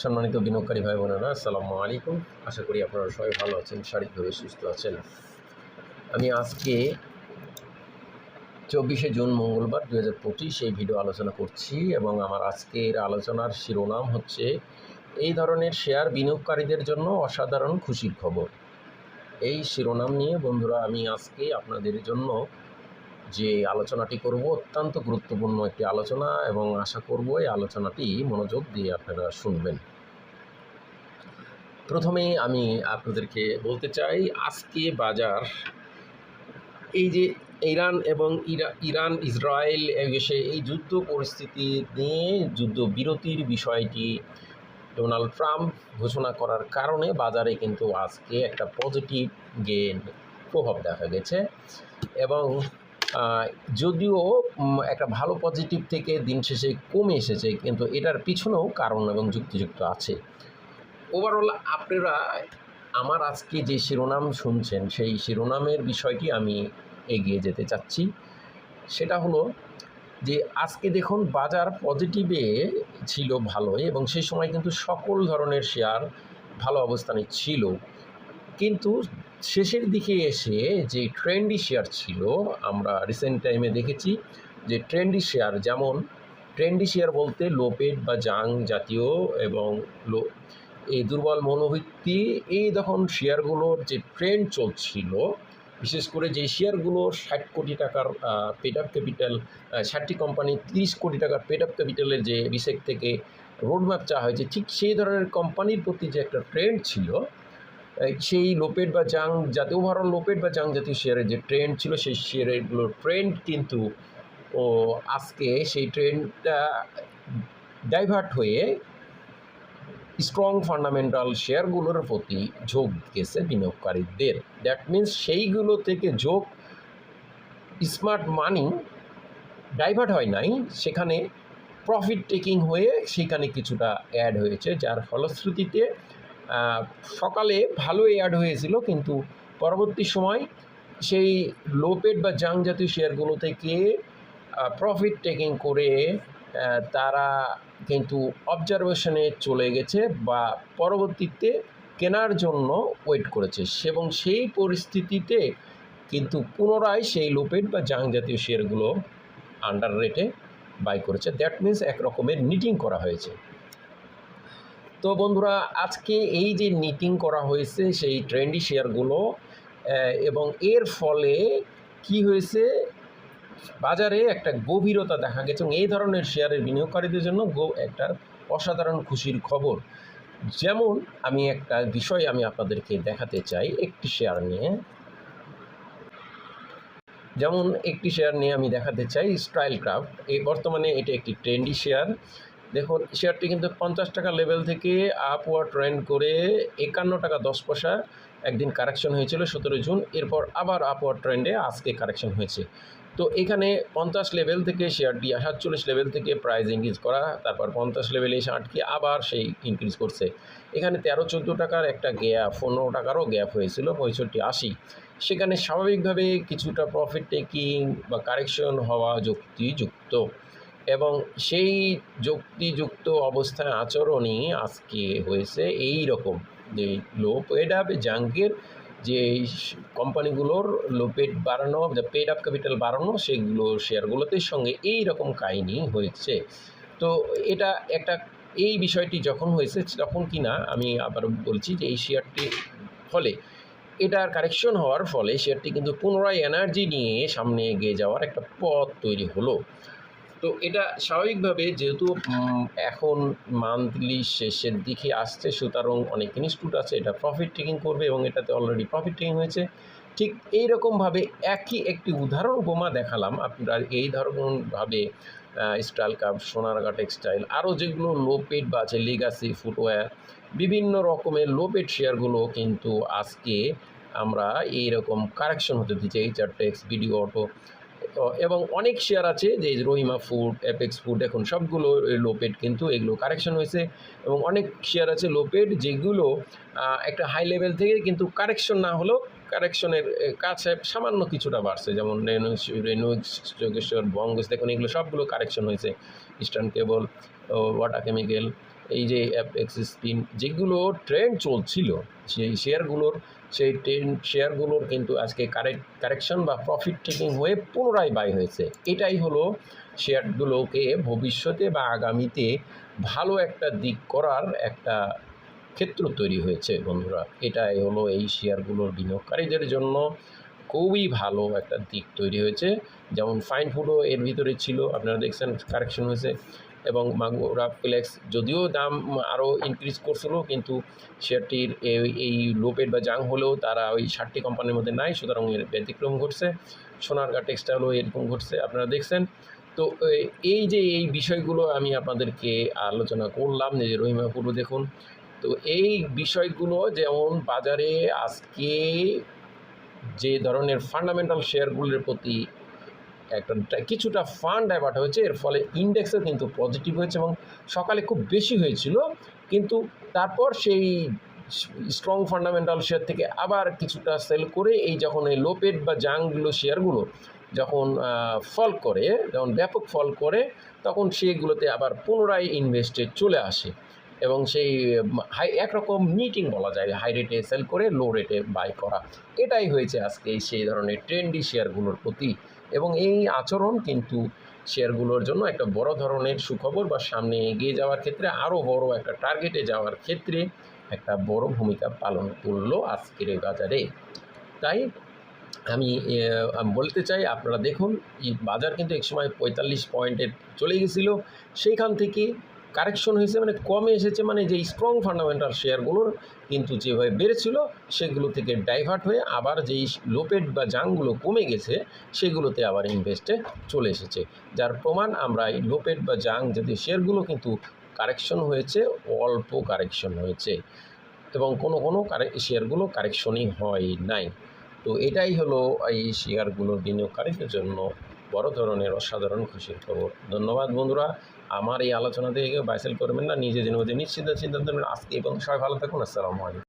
সম্মানিত বিনিয়োগকারী ভাই বোনেরা, আসসালামু আলাইকুম। আশা করি আপনারা সবাই ভালো আছেন, শারীরিকভাবে সুস্থ আছেন। আমি আজকে চব্বিশে জুন মঙ্গলবার দু হাজার পঁচিশ এই ভিডিও আলোচনা করছি এবং আমার আজকের আলোচনার শিরোনাম হচ্ছে এই ধরনের শেয়ার বিনিয়োগকারীদের জন্য অসাধারণ খুশির খবর। এই শিরোনাম নিয়ে বন্ধুরা, আমি আজকে আপনাদের জন্য যে আলোচনাটি করব অত্যন্ত গুরুত্বপূর্ণ একটি আলোচনা এবং আশা করব এই আলোচনাটি মনোযোগ দিয়ে আপনারা শুনবেন। প্রথমে আমি আপনাদেরকে বলতে চাই, আজকে বাজার এই যে ইরান এবং ইরা- ইরান, ইসরায়েল এ বিষয়ে এই যুদ্ধ পরিস্থিতি নিয়ে যুদ্ধ বিরতির বিষয়টি ডোনাল্ড ট্রাম্প ঘোষণা করার কারণে বাজারে কিন্তু আজকে একটা পজিটিভ গেন প্রভাব দেখা গেছে এবং যদিও একটা ভালো পজিটিভ থেকে দিন শেষে কমে এসেছে, কিন্তু এটার পিছনেও কারণ এবং যুক্তিযুক্ত আছে। ওভারঅল আপনারা, আমার আজকে যে শিরোনাম শুনছেন, সেই শিরোনামের বিষয়টি আমি এগিয়ে যেতে চাচ্ছি। সেটা হলো যে, আজকে দেখুন, বাজার পজিটিভে ছিল ভালোই এবং সেই সময় কিন্তু সকল ধরনের শেয়ার ভালো অবস্থানে ছিল। কিন্তু শেষের দিকে এসে যে ট্রেন্ডি শেয়ার ছিল, আমরা রিসেন্ট টাইমে দেখেছি যে ট্রেন্ডি শেয়ার যেমন, ট্রেন্ডি শেয়ার বলতে লোপেড বা জাং জাতীয় এবং লো, এই দুর্বল মনোবৃত্তি, এই তখন শেয়ারগুলোর যে ট্রেন্ড চলছিল, বিশেষ করে যে শেয়ারগুলো ষাট কোটি টাকার পেড আপ ক্যাপিটাল ষাটটি কোম্পানি তিরিশ কোটি টাকার পেড আপ ক্যাপিটালের যে বিশেষ থেকে রোডম্যাপ চাওয়া হয়েছে, ঠিক সেই ধরনের কোম্পানির প্রতি যে একটা ট্রেন্ড ছিল সেই লোপেট বা জাং জাতীয় ওভারঅল লোপেট বা জাং জাতীয় শেয়ারের যে ট্রেন্ড ছিল, সেই শেয়ারগুলোর ট্রেন্ড কিন্তু, ও, আজকে সেই ট্রেন্ডটা ডাইভার্ট হয়ে স্ট্রং ফান্ডামেন্টাল শেয়ারগুলোর প্রতি ঝোঁক গেছে বিনিয়োগকারীদের। দ্যাট মিন্স সেইগুলো থেকে ঝোঁক স্মার্ট মানি ডাইভার্ট হয় নাই, সেখানে প্রফিট টেকিং হয়ে সেখানে কিছুটা অ্যাড হয়েছে, যার ফলশ্রুতিতে সকালে ভালোই অ্যাড হয়েছিল, কিন্তু পরবর্তী সময় সেই লোপেড বা জাং জাতীয় শেয়ারগুলো থেকে প্রফিট টেকিং করে তারা কিন্তু অবজারভেশনে চলে গেছে বা পরবর্তীতে কেনার জন্য ওয়েট করেছে। এবং সেই পরিস্থিতিতে কিন্তু পুনরায় সেই লোপেড বা জাং জাতীয় শেয়ারগুলো আন্ডার রেটে বাই করেছে। দ্যাট মিন্স এক রকমের নিটিং করা হয়েছে। তো বন্ধুরা, আজকে এই যে নিটিং করা হয়েছে, সেই ট্রেন্ডি শেয়ারগুলো এবং এর ফলে কি হয়েছে? বাজারে একটা গভীরতা দেখা গেছে এবং এই ধরনের শেয়ারের বিনিয়োগকারীদের জন্য একটা অসাধারণ খুশির খবর। যেমন আমি একটা বিষয় আমি আপনাদেরকে দেখাতে চাই, একটি শেয়ার নিয়ে। যেমন একটি শেয়ার নিয়ে আমি দেখাতে চাই স্টাইল ক্রাফট এই বর্তমানে এটা একটি ট্রেন্ডি শেয়ার দেখুন, শেয়ারটি কিন্তু পঞ্চাশ টাকা লেভেল থেকে আপওয়ার্ড ট্রেন্ড করে একান্ন টাকা দশ পয়সা একদিন কারেকশন হয়েছিল সতেরো জুন, এরপর আবার আপওয়ার্ড ট্রেন্ডে আজকে কারেকশন হয়েছে। তো এখানে পঞ্চাশ লেভেল থেকে শেয়ারটি সাতচল্লিশ লেভেল থেকে প্রাইস ইনক্রিজ করা, তারপর পঞ্চাশ লেভেলে এসে আটকে আবার সেই ইনক্রিজ করছে। এখানে তেরো, চোদ্দ টাকার একটা গ্যাপ পনেরো টাকারও গ্যাপ হয়েছিল, পঁয়ষট্টি, আশি। সেখানে স্বাভাবিকভাবে কিছুটা প্রফিট টেকিং বা কারেকশন হওয়া যুক্তিযুক্ত। এবং সেই যুক্তিযুক্ত অবস্থায় আচরণই আজকে হয়েছে এই রকম যে লোপ। পেড আপ জাঙ্কের যে কোম্পানিগুলোর লো পেড বাড়ানো পেড আপ ক্যাপিটাল বাড়ানো, সেগুলো শেয়ারগুলোতে সঙ্গে এই রকম কাহিনি হয়েছে। তো এটা একটা, এই বিষয়টি যখন হয়েছে তখন কি না আমি আবার বলছি যে এই শেয়ারটি ফলে, এটার কারেকশন হওয়ার ফলে শেয়ারটি কিন্তু পুনরায় এনার্জি নিয়ে সামনে এগিয়ে যাওয়ার একটা পথ তৈরি হলো। তো এটা স্বাভাবিকভাবে যেহেতু এখন মান্থলি শেষের দিকে আসছে, সুতরাং অনেক ইনস্টিটিউট আছে, এটা প্রফিট টেকিং করবে এবং এটাতে অলরেডি প্রফিট টেকিং হয়েছে। ঠিক এই রকমভাবে একই একটি উদাহরণ উপমা দেখালাম, আপনারা এই ধরনভাবে স্টাইল কাপ সোনারগা টেক্সটাইল আরও যেগুলো লো পেড বা আছে লিগাসি ফুটওয়্যার বিভিন্ন রকমের লো পেড শেয়ারগুলো কিন্তু আজকে আমরা এই রকম কারেকশন হতে দিচ্ছি এই টেক্স ভিডিও অটো এবং অনেক শেয়ার আছে যে রহিমা ফুড অ্যাপেক্স ফুড এখন সবগুলো লোপেড কিন্তু এগুলো কারেকশন হয়েছে এবং অনেক শেয়ার আছে লোপেড যেগুলো একটা হাই লেভেল থেকে কিন্তু কারেকশন না হলেও কারেকশনের কাছে সামান্য কিছুটা বাড়ছে। যেমন রেনু যোগেশ্বর বঙ্গস দেখুন এগুলো সবগুলো কারেকশন হয়েছে। ইস্টার্ন কেবল ওয়াটার কেমিক্যাল এই যে অ্যাপেক্স স্পিন যেগুলো ট্রেন্ড চলছিল সেই শেয়ারগুলোর সেই ট্রেন্ড শেয়ারগুলোর কিন্তু আজকে কারেক্ট কারেকশন বা প্রফিট টেকিং হয়ে পুনরায় বাই হয়েছে। এটাই হলো শেয়ারগুলোকে ভবিষ্যতে বা আগামীতে ভালো একটা দিক করার একটা ক্ষেত্র তৈরি হয়েছে, বন্ধুরা। এটাই হলো এই শেয়ারগুলোর বিনিয়োগকারীদের জন্য খুবই ভালো একটা দিক তৈরি হয়েছে। যেমন ফাইন ফুডও এর ভিতরে ছিল, আপনারা দেখছেন কারেকশন হয়েছে। এবং মাগুরা ফ্লেক্স যদিও দাম আরও ইনক্রিজ করছিল, কিন্তু শেয়ারটির এই- লোপেড বা জাং হলেও তারা ওই ষাটটি কোম্পানির মধ্যে নাই, সুতরাং এর ব্যতিক্রম ঘটছে। সোনারগা টেক্সটাইলও এরকম ঘটছে, আপনারা দেখছেন। তো এই যে এই বিষয়গুলো আমি আপনাদেরকে আলোচনা করলাম, যে রহিমা পুরো দেখুন তো এই বিষয়গুলো যেমন বাজারে আজকে যে ধরনের ফান্ডামেন্টাল শেয়ারগুলোর প্রতি একটা কিছুটা ফান্ড ডাইভার্ট হয়েছে, এর ফলে ইন্ডেক্সও কিন্তু পজিটিভ হয়েছে এবং সকালে খুব বেশি হয়েছিল। কিন্তু তারপর সেই স্ট্রং ফান্ডামেন্টাল শেয়ার থেকে আবার কিছুটা সেল করে এই যখন এই লোপেড বা জাংগুলো শেয়ারগুলো যখন ফল করে, যখন ব্যাপক ফল করে, তখন সেগুলোতে আবার পুনরায় ইনভেস্টে চলে আসে। এবং সেই, হাই, একরকম মিটিং বলা যায়, হাই রেটে সেল করে, লো রেটে বাই করা। এটাই হয়েছে আজকে সেই ধরনের ট্রেন্ডি শেয়ারগুলোর প্রতি। এবং এই আচরণ কিন্তু শেয়ারগুলোর জন্য একটা বড় ধরনের সুখবর বা সামনে এগিয়ে যাওয়ার ক্ষেত্রে আরও বড় একটা টার্গেটে যাওয়ার ক্ষেত্রে একটা বড় ভূমিকা পালন করল আজকের এই বাজারে। তাই আমি বলতে চাই, আপনারা দেখুন, এই বাজার কিন্তু একসময় পঁয়তাল্লিশ পয়েন্টের চলে গেছিল। সেইখান থেকে কারেকশন হয়েছে মানে কমে এসেছে মানে যে স্ট্রং ফান্ডামেন্টাল শেয়ারগুলোর কিন্তু যেভাবে বেড়েছিল, সেগুলো থেকে ডাইভার্ট হয়ে আবার যেই লোপেড বা জাংগুলো কমে গেছে, সেগুলোতে আবার ইনভেস্টে চলে এসেছে। যার প্রমাণ আমরা এই লোপেড বা জাং জাতীয় শেয়ারগুলো কিন্তু কারেকশন হয়েছে, অল্প কারেকশন হয়েছে। এবং কোনো কোনো শেয়ারগুলো কারেকশনই হয় নাই। তো এটাই হলো এই শেয়ারগুলোর বিনিয়োগকারীদের জন্য বড় ধরনের অসাধারণ খুশির খবর। ধন্যবাদ বন্ধুরা। আমার এই আলোচনা থেকে বাইসেল করবেন না, নিজে জন্য নিশ্চিন্ত সিদ্ধান্ত নেবেন আজকে এবং সবাই ভালো থাকুন, আসসালামু আলাইকুম।